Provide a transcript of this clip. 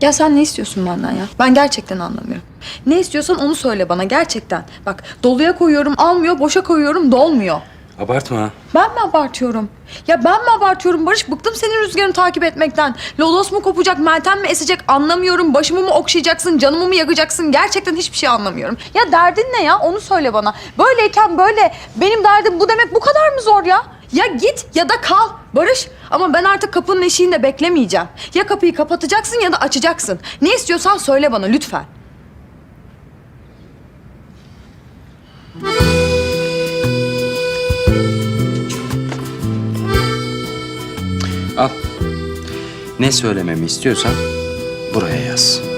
Ya sen ne istiyorsun benden ya? Ben gerçekten anlamıyorum. Ne istiyorsan onu söyle bana gerçekten. Bak doluya koyuyorum almıyor, boşa koyuyorum dolmuyor. Abartma. Ben mi abartıyorum? Ya ben mi abartıyorum Barış? Bıktım senin rüzgarını takip etmekten. Lodos mu kopacak, Meltem mi esecek anlamıyorum. Başımı mı okşayacaksın, canımı mı yakacaksın? Gerçekten hiçbir şey anlamıyorum. Ya derdin ne ya? Onu söyle bana. Böyleyken böyle. Benim derdim bu demek bu kadar mı zor ya? Ya git ya da kal Barış. Ama ben artık kapının eşiğinde beklemeyeceğim. Ya kapıyı kapatacaksın ya da açacaksın. Ne istiyorsan söyle bana lütfen. Al. Ne söylememi istiyorsan buraya yaz.